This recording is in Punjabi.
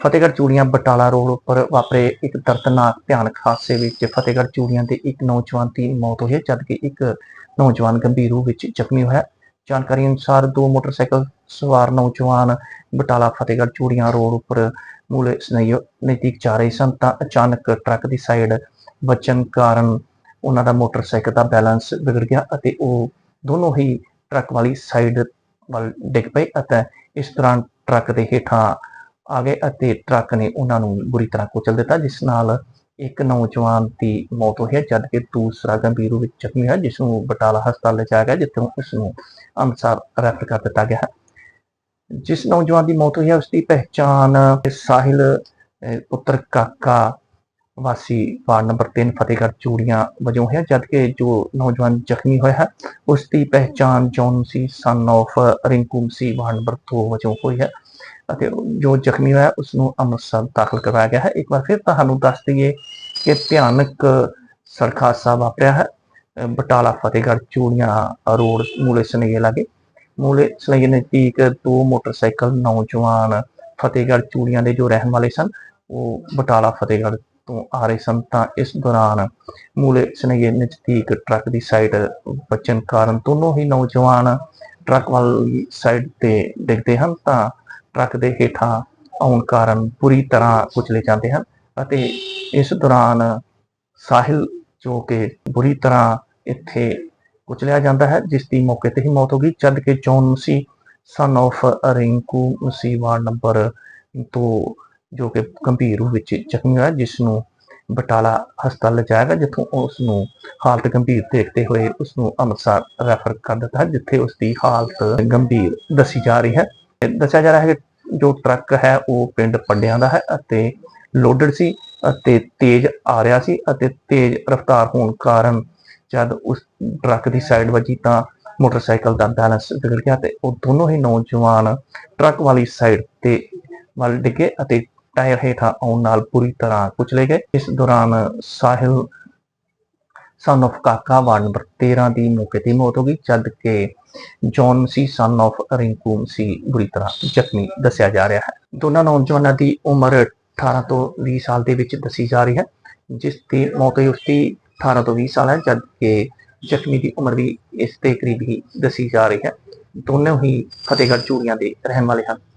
ਫਤਿਹਗੜ੍ਹ ਚੂੜੀਆਂ ਬਟਾਲਾ ਰੋਡ ਉੱਪਰ ਵਾਪਰੇ ਇੱਕ ਦਰਦਨਾਕ ਭਿਆਨਕ ਹਾਦਸੇ ਵਿੱਚ ਫਤਿਹਗੜ੍ਹ ਚੂੜੀਆਂ ਦੇ ਇੱਕ ਨੌਜਵਾਨ ਦੀ ਮੌਤ ਹੋਈ ਹੈ, ਜਦਕਿ ਇੱਕ ਨੌਜਵਾਨ ਗੰਭੀਰ ਰੂਪ ਵਿੱਚ ਜ਼ਖਮੀ ਹੋਇਆ ਜਾਣਕਾਰੀ ਅਨੁਸਾਰ ਦੋ ਮੋਟਰਸਾਈਕਲ ਸਵਾਰ ਨੌਜਵਾਨ ਬਟਾਲਾ ਫਤਿਹਗੜ੍ਹ ਚੂੜੀਆਂ ਰੋਡ ਉੱਪਰ ਮੂਲੇ ਨਜ਼ਦੀਕ ਜਾ ਰਹੇ ਸਨ, ਤਾਂ ਅਚਾਨਕ ਟਰੱਕ ਦੀ ਸਾਈਡ ਵੱਜਣ ਕਾਰਨ ਉਹਨਾਂ ਦਾ ਮੋਟਰਸਾਈਕਲ ਦਾ ਬੈਲੈਂਸ ਵਿਗੜ ਗਿਆ ਅਤੇ ਉਹ ਦੋਨੋਂ ਹੀ ਟਰੱਕ ਵਾਲੀ ਸਾਈਡ ਵੱਲ ਡਿੱਗ ਪਏ ਅਤੇ ਇਸ ਦੌਰਾਨ ਟਰੱਕ ਦੇ ਹੇਠਾਂ ਆ ਗਏ ਅਤੇ ਟਰੱਕ ਨੇ ਉਹਨਾਂ ਨੂੰ ਬੁਰੀ ਤਰ੍ਹਾਂ ਕੁਚਲ ਦਿੱਤਾ ਜਿਸ ਨਾਲ ਇੱਕ ਨੌਜਵਾਨ ਦੀ ਮੌਤ ਹੋਈ ਹੈ ਜਦਕਿ ਦੂਸਰਾ ਗੰਭੀਰ ਰੂਪ ਵਿੱਚ ਜ਼ਖਮੀ ਹੋਇਆ ਜਿਸ ਨੂੰ ਬਟਾਲਾ ਹਸਪਤਾਲ ਲਿਜਾਇਆ ਗਿਆ ਜਿੱਥੋਂ ਉਸ ਨੂੰ ਅੰਮ੍ਰਿਤਸਰ ਰੈਫਰ ਕਰ ਦਿੱਤਾ ਗਿਆ ਹੈ। ਜਿਸ ਨੌਜਵਾਨ ਦੀ ਮੌਤ ਹੋਈ ਹੈ ਉਸ ਦੀ ਪਹਿਚਾਣ ਸਾਹਿਲ ਅਹ, ਪੁੱਤਰ ਕਾਕਾ ਵਾਸੀ ਵਾਰਡ ਨੰਬਰ 3 ਫਤਿਹਗੜ੍ਹ ਚੂੜੀਆਂ ਵਜੋਂ ਹੈ ਜਦਕਿ ਜੋ ਨੌਜਵਾਨ ਜ਼ਖਮੀ ਹੋਇਆ ਹੈ ਉਸ ਦੀ ਪਹਿਚਾਣ John C son of Rinku C ward number 2 ਵਜੋਂ ਹੋਈ ਹੈ। ਅਤੇ ਜੋ ਜ਼ਖਮੀ ਹੋਇਆ ਉਸ ਨੂੰ ਅੰਮ੍ਰਿਤਸਰ ਦਾਖਲ ਕਰਵਾਇਆ ਗਿਆ ਹੈ। ਇੱਕ ਵਾਰ ਫਿਰ ਤੁਹਾਨੂੰ ਦੱਸ ਦਈਏ ਕਿ ਭਿਆਨਕ ਸੜਕ ਹਾਦਸਾ ਵਾਪਰਿਆ ਹੈ। ਬਟਾਲਾ, ਫਤਿਹਗੜ੍ਹ, ਚੂੜੀਆਂ, ਰੋਡ, ਮੂਲੇ ਸਨਈਏ ਲਾਗੇ। ਮੂਲੇ ਸਨਈਏ ਨਜ਼ਦੀਕ ਦੋ ਮੋਟਰਸਾਈਕਲ ਨੌਜਵਾਨ ਫਤਿਹਗੜ੍ਹ, ਚੂੜੀਆਂ ਦੇ ਜੋ ਰਹਿਣ ਵਾਲੇ ਸਨ, ਉਹ ਬਟਾਲਾ, ਫਤਿਹਗੜ੍ਹ ਤੋਂ ਆ ਰਹੇ ਸਨ। ਤਾਂ ਇਸ ਦੌਰਾਨ ਮੂਲੇ ਸਨਈਏ ਨਜ਼ਦੀਕ ਟਰੱਕ ਦੀ ਸਾਈਡ ਵੱਜਣ ਕਾਰਨ ਦੋਨੋਂ ਹੀ ਨੌਜਵਾਨ ਟਰੱਕ ਵਾਲੀ ਸਾਈਡ ਤੇ ਡਿੱਗਦੇ ਹਨ। ਤਾਂ ਟਰੱਕ ਦੇ ਹੇਠਾਂ ਆਉਣ ਕਾਰਨ ਪੂਰੀ ਤਰ੍ਹਾਂ ਕੁਚਲੇ ਜਾਂਦੇ ਹਨ ਅਤੇ ਇਸ ਦੌਰਾਨ ਸਾਹਿਲ ਜੋ ਕਿ ਬੁਰੀ ਤਰ੍ਹਾਂ ਇੱਥੇ ਕੁਚਲਿਆ ਜਾਂਦਾ ਹੈ, ਜਿਸ ਦੀ ਮੌਕੇ ਤੇ ਹੀ ਮੌਤ ਹੋ ਗਈ। ਜਦ ਕਿ John C son of Rinku C ward number ਤੋਂ ਜੋ ਕਿ ਗੰਭੀਰ ਰੂਪ ਵਿੱਚ ਜ਼ਖਮੀ ਹੋਇਆ, ਜਿਸ ਨੂੰ ਬਟਾਲਾ ਹਸਪਤਾਲ ਲਿਜਾਇਆ ਗਿਆ, ਜਿੱਥੋਂ ਉਸ ਨੂੰ ਹਾਲਤ ਗੰਭੀਰ ਦੇਖਦੇ ਹੋਏ ਉਸ ਨੂੰ ਅੰਮ੍ਰਿਤਸਰ ਰੈਫਰ ਕਰ ਦਿੱਤਾ ਹੈ, ਜਿੱਥੇ ਉਸ ਦੀ ਹਾਲਤ ਗੰਭੀਰ ਦੱਸੀ ਜਾ ਰਹੀ ਹੈ। ਦੱਸਿਆ ਜਾ ਰਿਹਾ ਹੈ ਕਿ ਜੋ ਟਰੱਕ ਹੈ, ਉਹ ਪਿੰਡ ਪੱਡਿਆਂ ਦਾ ਹੈ ਅਤੇ ਲੋਡਡ ਸੀ ਅਤੇ ਤੇਜ਼ ਆ ਰਿਹਾ ਸੀ ਅਤੇ ਤੇਜ਼ ਰਫ਼ਤਾਰ ਹੋਣ ਕਾਰਨ ਜਦ ਉਸ ਟਰੱਕ ਦੀ ਸਾਈਡ ਵੱਜੀ ਤਾਂ ਮੋਟਰਸਾਈਕਲ ਦਾ ਬੈਲੈਂਸ ਵਿਗੜ ਗਿਆ ਤੇ ਉਹ ਦੋਨੋਂ ਹੀ ਨੌਜਵਾਨ ਟਰੱਕ ਵਾਲੀ ਸਾਈਡ ਤੇ ਵੱਲ ਡਿੱਗੇ ਅਤੇ ਟਾਇਰ ਹੇਠਾਂ ਆਉਣ ਨਾਲ ਪੂਰੀ ਤਰ੍ਹਾਂ ਕੁਚਲੇ ਗਏ। ਇਸ ਦੌਰਾਨ Sahil son of Kaka ward number 13 ਦੀ ਮੌਕੇ ਤੇ ਮੌਤ ਹੋ ਗਈ, ਜਦ ਕਿ John C son of Rinku C ਬੁਰੀ ਤਰ੍ਹਾਂ ਜ਼ਖਮੀ ਦੱਸਿਆ ਜਾ ਰਿਹਾ ਹੈ। ਦੋਨਾਂ ਨੌਜਵਾਨਾਂ ਦੀ ਉਮਰ 18 ਤੋਂ 20 ਸਾਲ ਦੇ ਵਿੱਚ ਦੱਸੀ ਜਾ ਰਹੀ ਹੈ, ਜਿਸ ਦੀ ਮੌਤ ਹੋਈ ਉਸ 18 ਤੋਂ 20 ਸਾਲ ਹੈ ਜਦ ਕਿ ਜ਼ਖਮੀ ਦੀ ਉਮਰ ਵੀ ਇਸ ਦੇ ਕਰੀਬ ਹੀ ਦੱਸੀ ਜਾ ਰਹੀ ਹੈ। ਦੋਨੋਂ ਹੀ ਫਤਿਹਗੜ੍ਹ ਚੂੜੀਆਂ ਦੇ ਰਹਿਣ ਵਾਲੇ ਹਨ।